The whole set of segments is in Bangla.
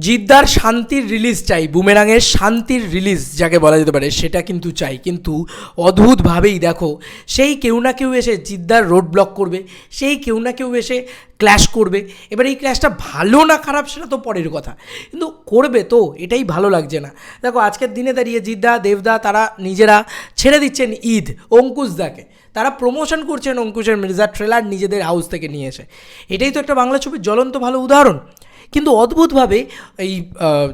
জিদ্দার শান্তির রিলিজ চাই, বুমেরাঙের শান্তির রিলিজ যাকে বলা যেতে পারে, সেটা কিন্তু চাই। কিন্তু অদ্ভুতভাবেই দেখো, সেই কেউ না কেউ এসে জিদ্দার রোড ব্লক করবে, সেই কেউ না কেউ এসে ক্ল্যাশ করবে। এবার এই ক্ল্যাশটা ভালো না খারাপ, সেটা তো পরের কথা। কিন্তু করবে তো, এটাই ভালো লাগছে না। দেখো, আজকের দিনে দাঁড়িয়ে জিদ্দা, দেবদা, তারা নিজেরা ছেড়ে দিচ্ছেন ঈদ অঙ্কুশদাকে তারা প্রমোশন করছেন অঙ্কুশের মির্জার ট্রেলার নিজেদের হাউস থেকে নিয়ে এসে। এটাই তো একটা বাংলা ছবির জ্বলন্ত ভালো উদাহরণ। কিন্তু অদ্ভুতভাবে এই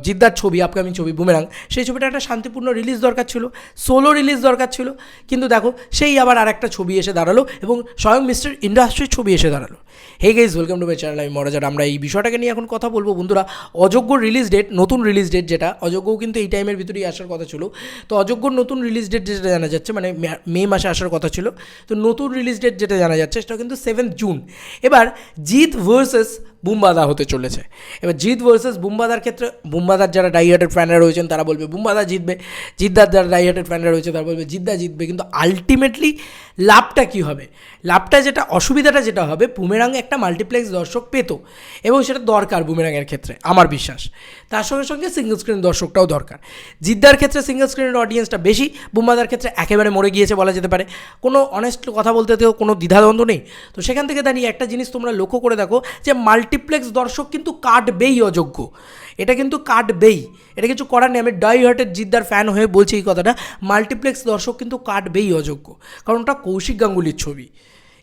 জিদ্দার ছবি আপকামিং ছবি বুমেরাং সেই ছবিটা একটা শান্তিপূর্ণ রিলিজ দরকার ছিল সোলো রিলিজ দরকার ছিল, কিন্তু দেখো, সেই আবার আর একটা ছবি এসে দাঁড়াল এবং স্বয়ং মিস্টার ইন্ডাস্ট্রির ছবি এসে দাঁড়াল। Hey guys welcome to my channel আমি মরাজার আমরা এই বিষয়টাকে নিয়ে এখন কথা বলব। বন্ধুরা, অযোগ্য রিলিজ ডেট নতুন রিলিজ ডেট যেটা, অযোগ্যও কিন্তু এই টাইমের ভিতরেই আসার কথা ছিল। তো অযোগ্যর নতুন রিলিজ ডেট যেটা জানা যাচ্ছে মানে মে- মাসে আসার কথা ছিল। তো নতুন রিলিজ ডেট যেটা জানা যাচ্ছে, সেটা কিন্তু সেভেন্থ জুন এবার জিৎ ভার্সেস বুম্বাদা হতে চলেছে। এবার জিৎ ভার্সেস বুম্বাদার ক্ষেত্রে, বুম্বাদার যারা ডাইহার্টেড ফ্যানরা রয়েছেন, তারা বলবে বুম্বাদা জিতবে। জিদ্দার যারা ডাইহার্টেড ফ্যানরা রয়েছে, তারা বলবে জিদ্দা জিতবে। কিন্তু আলটিমেটলি লাভটা কী হবে? লাভটা যেটা, অসুবিধাটা যেটা হবে বুমেরাং একটা মাল্টিপ্লেক্স দর্শক পেত। এবং সেটা দরকার বুমেরাংয়ের ক্ষেত্রে, আমার বিশ্বাস। তার সঙ্গে সঙ্গে সিঙ্গল স্ক্রিন দর্শকটাও দরকার। জিদ্দার ক্ষেত্রে সিঙ্গল স্ক্রিনের অডিয়েন্সটা বেশি, বুম্বাদার ক্ষেত্রে একেবারে মরে গিয়েছে বলা যেতে পারে। কোনো অনেস্ট কথা বলতে কোনো দ্বিধাদ্বন্দ্ব নেই। তো সেখান থেকে দাঁড়িয়ে একটা জিনিস তোমরা লক্ষ্য করে দেখো যে মাল্টিপ্লেক্স দর্শক কিন্তু কাটবেই অযোগ্য। এটা কিন্তু কাটবেই। এটা কিছু করার নেই। আমি ডাই হার্টের জিদ্দার ফ্যান হয়ে বলছি এই কথাটা। মাল্টিপ্লেক্স দর্শক কিন্তু কাটবেই অযোগ্য। কারণ ওটা কৌশিক গাঙ্গুলির ছবি।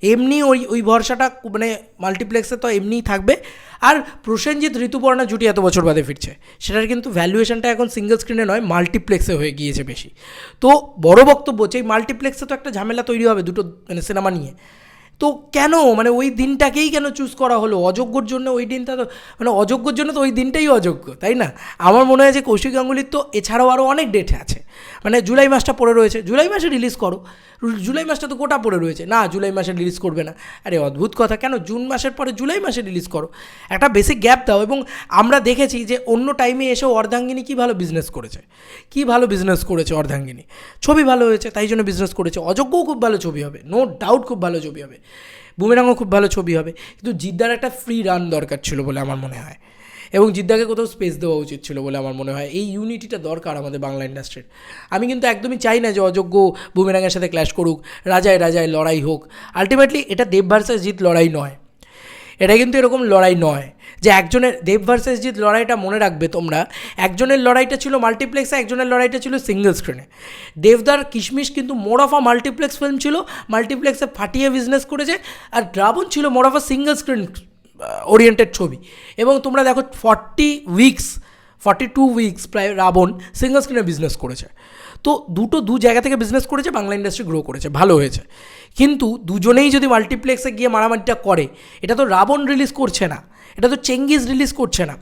এমনি ওই ওই ভরসাটা মানে মাল্টিপ্লেক্সে তো এমনিই থাকবে। আর প্রসেনজিৎ ঋতুপর্ণা জুটি এত বছর বাদে ফিরছে। সেটার কিন্তু ভ্যালুয়েশনটা এখন সিঙ্গেল স্ক্রিনে নয়, মাল্টিপ্লেক্সে হয়ে গিয়েছে বেশি। তো বড় বক্তব্য হচ্ছে, এই মাল্টিপ্লেক্সে তো একটা ঝামেলা তৈরি হবে দুটো মানে সিনেমা নিয়ে। তো কেন? মানে ওই দিনটাকেই কেন চুজ করা হলো? অযোগ্যর জন্য ওই দিনটা তো মানে অযোগ্যর জন্য তো ওই দিনটাই অযোগ্য, তাই না? আমার মনে হয় যে কৌশিক গাঙ্গুলির তো এছাড়াও আরও অনেক ডেট আছে। মানে জুলাই মাসটা পড়ে রয়েছে। জুলাই মাসে রিলিজ করো। জুলাই মাসটা তো গোটা পড়ে রয়েছে। না, জুলাই মাসে রিলিজ করবে না। আরে অদ্ভুত কথা। কেন? জুন মাসের পরে জুলাই মাসে রিলিজ করো। একটা বেসিক গ্যাপ দাও এবং আমরা দেখেছি যে অন্য টাইমে এসে অর্ধাঙ্গিনী কী ভালো বিজনেস করেছে? কী ভালো বিজনেস করেছে অর্ধাঙ্গিনী? ছবি ভালো হয়েছে, তাই জন্য বিজনেস করেছে। অযোগ্যও খুব ভালো ছবি হবে। নো ডাউট খুব ভালো ছবি হবে। বুমেরাঙ্গও খুব ভালো ছবি হবে। কিন্তু জিদ্দার একটা ফ্রি রান দরকার ছিল বলে আমার মনে হয়। এবং জিদ্দাকে কোথাও স্পেস দেওয়া উচিত ছিল বলে আমার মনে হয়। এই ইউনিটিটা দরকার আমাদের বাংলা ইন্ডাস্ট্রির আমি কিন্তু একদমই চাই না যে অযোগ্য বুমেরাঙের সাথে ক্ল্যাশ করুক, রাজায় রাজায় লড়াই হোক। আলটিমেটলি এটা দেব ভার্সেস জিত লড়াই নয়। এটা কিন্তু এরকম লড়াই নয় যে একজনের, দেব ভার্সেস জিত লড়াইটা মনে রাখবে তোমরা, একজনের লড়াইটা ছিল মাল্টিপ্লেক্সে একজনের লড়াইটা ছিল সিঙ্গেল স্ক্রিনে দেবদার কিশমিশ কিন্তু more of a multiplex film ছিল মাল্টিপ্লেক্সে ফাটিয়ে বিজনেস করেছে, আর ড্রাবন ছিল more of a single screen oriented ছবি। এবং তোমরা দেখো forty weeks forty two weeks প্রায় রাবণ সিঙ্গল স্ক্রিনে বিজনেস করেছে। তো দুটো দু জায়গা থেকে বিজনেস করেছে, বাংলা ইন্ডাস্ট্রি গ্রো করেছে, ভালো হয়েছে। কিন্তু দুজনেই যদি মাল্টিপ্লেক্সে গিয়ে মারামারিটা করে, এটা তো রাবণ রিলিজ করছে না, এটা তো চেঙ্গিজ রিলিজ করছে না।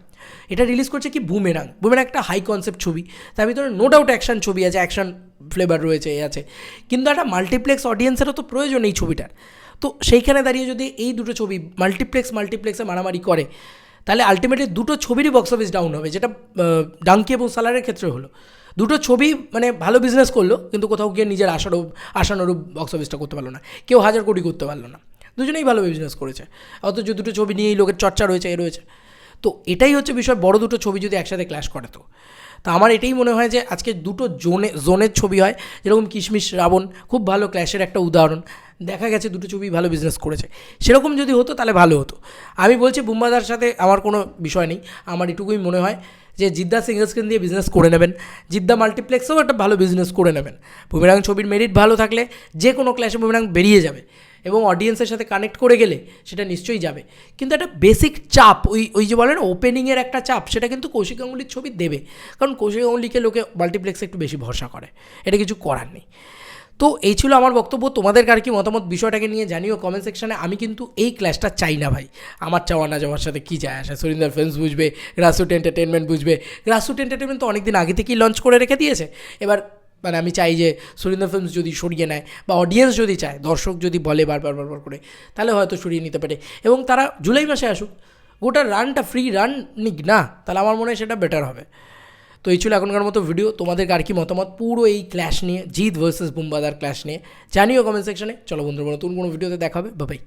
এটা রিলিজ করছে কি বুমেরাং বুমেরাং একটা হাই কনসেপ্ট ছবি, তার ভিতরে নো ডাউট অ্যাকশন ছবি আছে অ্যাকশন ফ্লেভার রয়েছে, এ আছে। কিন্তু একটা মাল্টিপ্লেক্স অডিয়েন্সেরও তো প্রয়োজন এই ছবিটার। তো সেইখানে দাঁড়িয়ে যদি এই দুটো ছবি মাল্টিপ্লেক্স মাল্টিপ্লেক্সে মারামারি করে, তাহলে আলটিমেটলি দুটো ছবিরই বক্স অফিস ডাউন হবে, যেটা ডাঙ্কি এবং সালারের ক্ষেত্রে হলো। দুটো ছবি মানে ভালো বিজনেস করল, কিন্তু কোথাও গিয়ে নিজের আশারূপ, আশানুরূপ বক্স অফিসটা করতে পারল না। কেউ হাজার কোটি করতে পারল না। দুজনেই ভালো বিজনেস করেছে। অথচ দুটো ছবি নিয়েই লোকের চর্চা রয়েছে, এ রয়েছে। তো এটাই হচ্ছে বিষয়, বড় দুটো ছবি যদি একসাথে ক্ল্যাশ করে তো। তা আমার এটাই মনে হয় যে আজকে দুটো জোনে, জোনের ছবি হয়, যেরকম কিশমিশ, রাবণ, খুব ভালো ক্ল্যাশের একটা উদাহরণ। দেখা গেছে দুটো ছবি ভালো বিজনেস করেছে। সেরকম যদি হতো তাহলে ভালো হতো। আমি বলছি বুম্বাদার সাথে আমার কোনো বিষয় নেই। আমার এটুকুই মনে হয় যে জিদ্দা সিঙ্গল স্ক্রিন দিয়ে বিজনেস করে নেবেন। জিদ্দা মাল্টিপ্লেক্সেও একটা ভালো বিজনেস করে নেবেন। বুমেরাং ছবির মেরিট ভালো থাকলে যে কোনো ক্লাসে বুমেরাং বেরিয়ে যাবে। এবং অডিয়েন্সের সাথে কানেক্ট করে গেলে সেটা নিশ্চয়ই যাবে। কিন্তু একটা বেসিক চাপ, ওই ওই যে বলেন ওপেনিংয়ের একটা চাপ, সেটা কিন্তু কৌশিক গাঙ্গুলির ছবি দেবে। কারণ কৌশিক গাঙ্গুলিকে লোকে মাল্টিপ্লেক্সে একটু বেশি ভরসা করে। এটা কিছু করার নেই। তো এই ছিল আমার বক্তব্য। তোমাদের কার কি মতামত বিষয়টাকে নিয়ে জানিও কমেন্ট সেকশানে আমি কিন্তু এই ক্লাসটা চাই না ভাই। আমার চাওয়া না যাওয়ার সাথে কী যায় আসে? সুরিন্দার ফিল্মস বুঝবে গ্রাসরুট এন্টারটেনমেন্ট বুঝবে। গ্রাসরুট এন্টারটেনমেন্ট তো অনেকদিন আগে থেকেই লঞ্চ করে রেখে দিয়েছে। এবার মানে আমি চাই যে সুরিন্দর ফিল্মস যদি সরিয়ে নেয় বা অডিয়েন্স যদি চায়, দর্শক যদি বলে বারবার বারবার করে, তাহলে হয়তো সরিয়ে নিতে পারে। এবং তারা জুলাই মাসে আসুক, গোটা রানটা ফ্রি রান নিক না, তাহলে আমার মনে হয় সেটা বেটার হবে। তো এই ছিল এখনকার মতো ভিডিও তোমাদের আর কি মতামত? পুরো এই ক্ল্যাশ নিয়ে, জিৎ ভার্সেস বুম্বাদার ক্ল্যাশ নিয়ে জানিও কমেন্ট সেকশনে চলো বন্ধুরা, নতুন কোনো ভিডিওতে দেখাবে। বাবাই